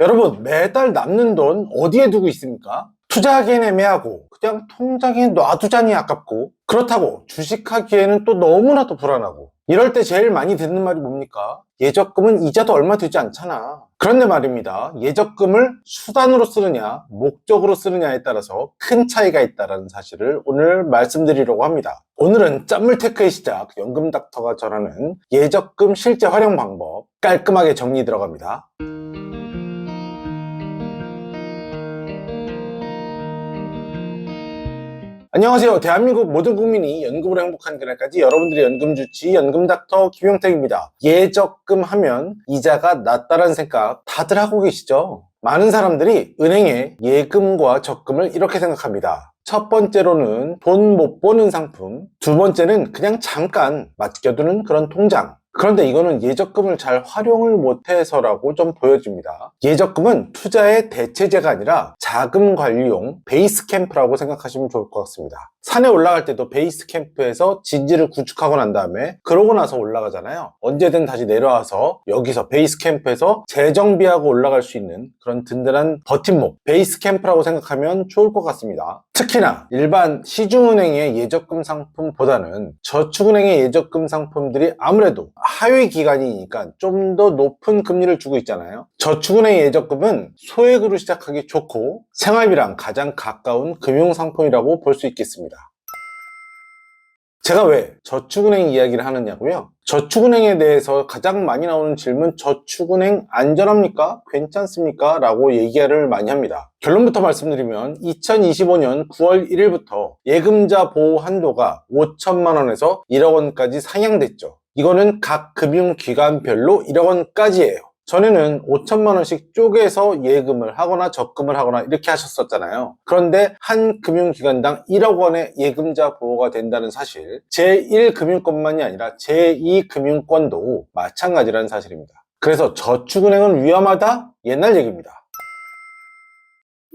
여러분, 매달 남는 돈 어디에 두고 있습니까? 투자하기엔 애매하고, 그냥 통장에 놔두자니 아깝고, 그렇다고 주식하기에는 또 너무나도 불안하고, 이럴 때 제일 많이 듣는 말이 뭡니까? 예적금은 이자도 얼마 되지 않잖아. 그런데 말입니다. 예적금을 수단으로 쓰느냐, 목적으로 쓰느냐에 따라서 큰 차이가 있다는 사실을 오늘 말씀드리려고 합니다. 오늘은 짠물테크의 시작, 연금닥터가 전하는 예적금 실제 활용 방법 깔끔하게 정리 들어갑니다. 안녕하세요. 대한민국 모든 국민이 연금으로 행복한 그날까지 여러분들의 연금 주치 연금닥터 김용택입니다. 예적금 하면 이자가 낮다는 생각 다들 하고 계시죠? 많은 사람들이 은행의 예금과 적금을 이렇게 생각합니다. 첫 번째로는 돈 못 버는 상품, 두 번째는 그냥 잠깐 맡겨두는 그런 통장. 그런데 이거는 예적금을 잘 활용을 못해서라고 좀 보여집니다. 예적금은 투자의 대체제가 아니라 자금 관리용 베이스 캠프라고 생각하시면 좋을 것 같습니다. 산에 올라갈 때도 베이스 캠프에서 진지를 구축하고 난 다음에 그러고 나서 올라가잖아요. 언제든 다시 내려와서 여기서 베이스 캠프에서 재정비하고 올라갈 수 있는 그런 든든한 버팀목 베이스 캠프라고 생각하면 좋을 것 같습니다. 특히나 일반 시중은행의 예적금 상품보다는 저축은행의 예적금 상품들이 아무래도 하위 기간이니까 좀 더 높은 금리를 주고 있잖아요. 저축은행 예적금은 소액으로 시작하기 좋고 생활비랑 가장 가까운 금융 상품이라고 볼 수 있겠습니다. 제가 왜 저축은행 이야기를 하느냐고요? 저축은행에 대해서 가장 많이 나오는 질문 저축은행 안전합니까? 괜찮습니까? 라고 얘기를 많이 합니다. 결론부터 말씀드리면 2025년 9월 1일부터 예금자 보호 한도가 5천만 원에서 1억 원까지 상향됐죠. 이거는 각 금융기관별로 1억 원까지예요. 전에는 5천만 원씩 쪼개서 예금을 하거나 적금을 하거나 이렇게 하셨었잖아요. 그런데 한 금융기관당 1억 원의 예금자 보호가 된다는 사실, 제1금융권만이 아니라 제2금융권도 마찬가지라는 사실입니다. 그래서 저축은행은 위험하다? 옛날 얘기입니다.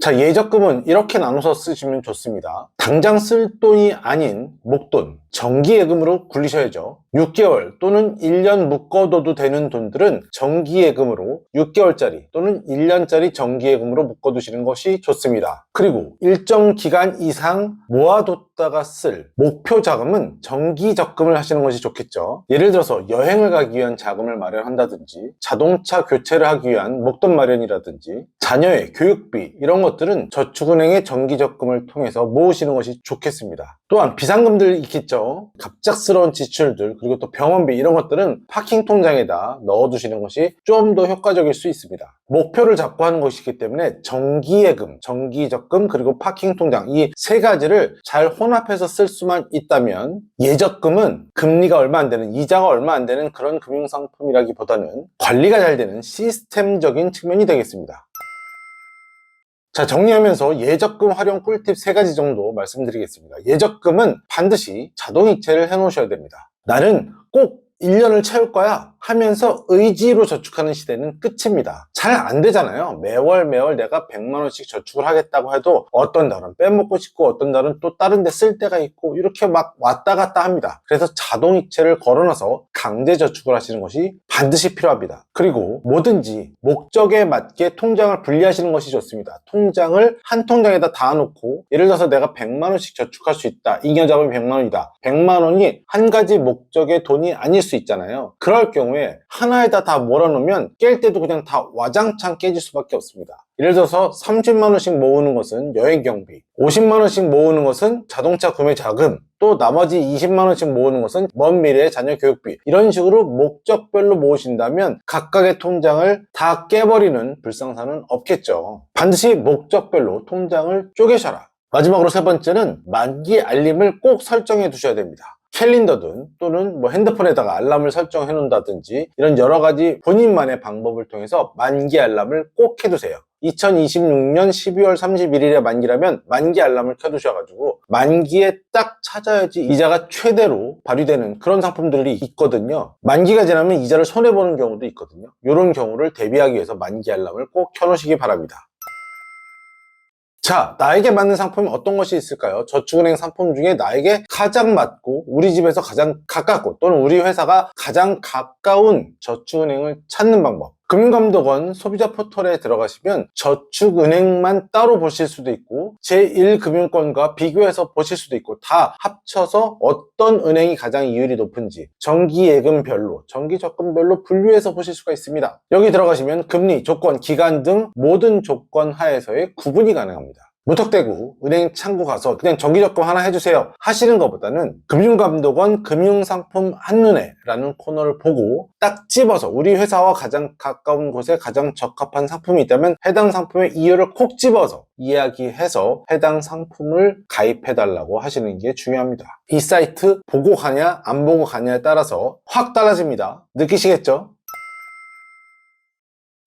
자, 예적금은 이렇게 나눠서 쓰시면 좋습니다. 당장 쓸 돈이 아닌 목돈, 정기예금으로 굴리셔야죠. 6개월 또는 1년 묶어둬도 되는 돈들은 정기예금으로 6개월짜리 또는 1년짜리 정기예금으로 묶어두시는 것이 좋습니다. 그리고 일정 기간 이상 모아뒀다가 쓸 목표 자금은 정기 적금을 하시는 것이 좋겠죠. 예를 들어서 여행을 가기 위한 자금을 마련한다든지 자동차 교체를 하기 위한 목돈 마련이라든지 자녀의 교육비 이런 것들은 저축은행의 정기 적금을 통해서 모으시는 것이 좋겠습니다. 또한 비상금들 있겠죠. 갑작스러운 지출들 그리고 또 병원비 이런 것들은 파킹 통장에다 넣어두시는 것이 좀 더 효과적일 수 있습니다. 목표를 잡고 하는 것이기 때문에 정기예금, 정기적금 그리고 파킹 통장 이 세 가지를 잘 혼합해서 쓸 수만 있다면 예적금은 금리가 얼마 안 되는 이자가 얼마 안 되는 그런 금융상품이라기보다는 관리가 잘 되는 시스템적인 측면이 되겠습니다. 자, 정리하면서 예적금 활용 꿀팁 세 가지 정도 말씀드리겠습니다. 예적금은 반드시 자동이체를 해 놓으셔야 됩니다. 나는 꼭 1년을 채울 거야 하면서 의지로 저축하는 시대는 끝입니다. 잘 안 되잖아요. 매월 매월 내가 100만 원씩 저축을 하겠다고 해도 어떤 달은 빼먹고 싶고 어떤 달은 또 다른 데 쓸 때가 있고 이렇게 막 왔다 갔다 합니다. 그래서 자동이체를 걸어놔서 강제 저축을 하시는 것이 반드시 필요합니다. 그리고 뭐든지 목적에 맞게 통장을 분리하시는 것이 좋습니다. 통장을 한 통장에다 다 놓고 예를 들어서 내가 100만 원씩 저축할 수 있다. 2년 잡으면 100만 원이다. 100만 원이 한 가지 목적의 돈이 아닐 수 있잖아요. 그럴 경우에 하나에다 다 몰아놓으면 깰 때도 그냥 다 와장창 깨질 수밖에 없습니다. 예를 들어서 30만 원씩 모으는 것은 여행 경비, 50만 원씩 모으는 것은 자동차 구매 자금, 또 나머지 20만 원씩 모으는 것은 먼 미래의 자녀 교육비 이런 식으로 목적별로 모으신다면 각각의 통장을 다 깨버리는 불상사는 없겠죠. 반드시 목적별로 통장을 쪼개셔라. 마지막으로 세 번째는 만기 알림을 꼭 설정해 두셔야 됩니다. 캘린더든 또는 뭐 핸드폰에다가 알람을 설정해 놓는다든지 이런 여러 가지 본인만의 방법을 통해서 만기 알람을 꼭 해두세요. 2026년 12월 31일에 만기라면 만기 알람을 켜두셔가지고 만기에 딱 찾아야지 이자가 최대로 발휘되는 그런 상품들이 있거든요. 만기가 지나면 이자를 손해보는 경우도 있거든요. 이런 경우를 대비하기 위해서 만기 알람을 꼭 켜놓으시기 바랍니다. 자, 나에게 맞는 상품이 어떤 것이 있을까요? 저축은행 상품 중에 나에게 가장 맞고 우리 집에서 가장 가깝고 또는 우리 회사가 가장 가까운 저축은행을 찾는 방법. 금융감독원 소비자 포털에 들어가시면 저축은행만 따로 보실 수도 있고 제1금융권과 비교해서 보실 수도 있고 다 합쳐서 어떤 은행이 가장 이율이 높은지 정기예금별로 정기적금별로 분류해서 보실 수가 있습니다. 여기 들어가시면 금리, 조건, 기간 등 모든 조건 하에서의 구분이 가능합니다. 무턱대고 은행 창구 가서 그냥 정기적금 하나 해주세요 하시는 것보다는 금융감독원 금융상품 한눈에 라는 코너를 보고 딱 집어서 우리 회사와 가장 가까운 곳에 가장 적합한 상품이 있다면 해당 상품의 이유를 콕 집어서 이야기해서 해당 상품을 가입해달라고 하시는 게 중요합니다. 이 사이트 보고 가냐 안 보고 가냐에 따라서 확 달라집니다. 느끼시겠죠?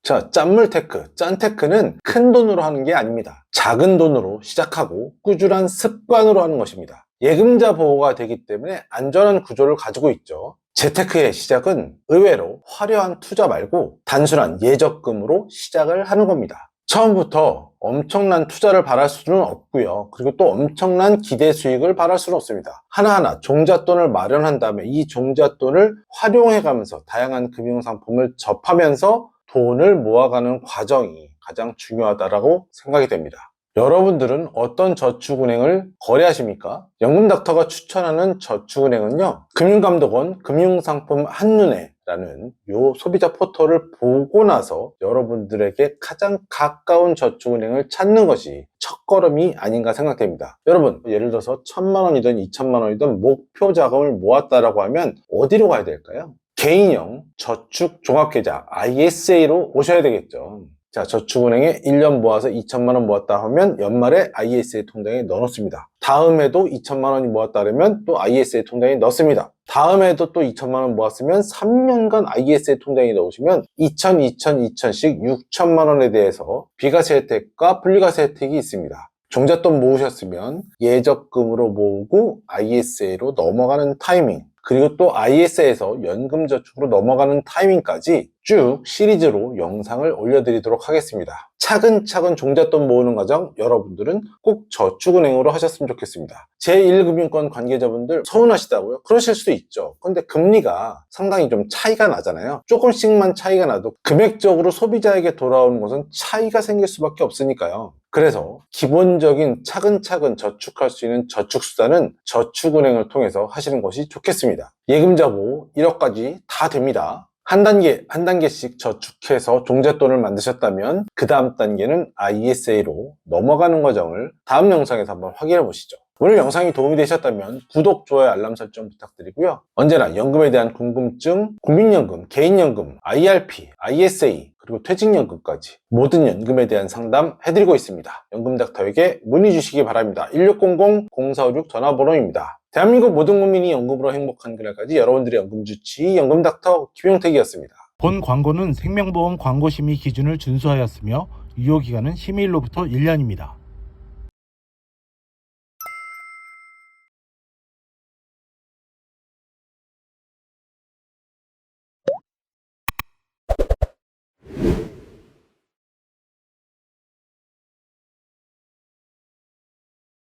자, 짠물 테크. 짠 테크는 큰 돈으로 하는 게 아닙니다. 작은 돈으로 시작하고 꾸준한 습관으로 하는 것입니다. 예금자 보호가 되기 때문에 안전한 구조를 가지고 있죠. 재테크의 시작은 의외로 화려한 투자 말고 단순한 예적금으로 시작을 하는 겁니다. 처음부터 엄청난 투자를 바랄 수는 없고요. 그리고 또 엄청난 기대 수익을 바랄 수는 없습니다. 하나하나 종잣돈을 마련한 다음에 이 종잣돈을 활용해 가면서 다양한 금융상품을 접하면서 돈을 모아가는 과정이 가장 중요하다고 생각이 됩니다. 여러분들은 어떤 저축은행을 거래하십니까? 연금닥터가 추천하는 저축은행은요, 금융감독원 금융상품 한눈에 라는 요 소비자 포털을 보고 나서 여러분들에게 가장 가까운 저축은행을 찾는 것이 첫걸음이 아닌가 생각됩니다. 여러분, 예를 들어서 천만 원이든 이천만 원이든 목표 자금을 모았다라고 하면 어디로 가야 될까요? 개인형 저축 종합계좌 ISA로 오셔야 되겠죠. 자, 저축은행에 1년 모아서 2천만 원 모았다 하면 연말에 ISA 통장에 넣어놓습니다. 다음에도 2천만 원이 모았다 그러면 또 ISA 통장에 넣습니다. 다음에도 또 2천만 원 모았으면 3년간 ISA 통장에 넣으시면 2천, 2천, 2천씩 6천만 원에 대해서 비과세 혜택과 분리과세 혜택이 있습니다. 종잣돈 모으셨으면 예적금으로 모으고 ISA로 넘어가는 타이밍 그리고 또 IS에서 연금저축으로 넘어가는 타이밍까지 쭉 시리즈로 영상을 올려드리도록 하겠습니다. 차근차근 종잣돈 모으는 과정 여러분들은 꼭 저축은행으로 하셨으면 좋겠습니다. 제1금융권 관계자분들 서운하시다고요? 그러실 수도 있죠. 근데 금리가 상당히 좀 차이가 나잖아요. 조금씩만 차이가 나도 금액적으로 소비자에게 돌아오는 것은 차이가 생길 수밖에 없으니까요. 그래서 기본적인 차근차근 저축할 수 있는 저축수단은 저축은행을 통해서 하시는 것이 좋겠습니다. 예금자보 1억까지 다 됩니다. 한 단계, 한 단계씩 저축해서 종잣돈을 만드셨다면 그 다음 단계는 ISA로 넘어가는 과정을 다음 영상에서 한번 확인해 보시죠. 오늘 영상이 도움이 되셨다면 구독, 좋아요, 알람 설정 부탁드리고요. 언제나 연금에 대한 궁금증, 국민연금, 개인연금, IRP, ISA, 그리고 퇴직연금까지 모든 연금에 대한 상담 해드리고 있습니다. 연금닥터에게 문의 주시기 바랍니다. 1600-0456 전화번호입니다. 대한민국 모든 국민이 연금으로 행복한 그날까지 여러분들의 연금주치 연금닥터 김용택이었습니다. 본 광고는 생명보험 광고심의 기준을 준수하였으며 유효기간은 심의일로부터 1년입니다.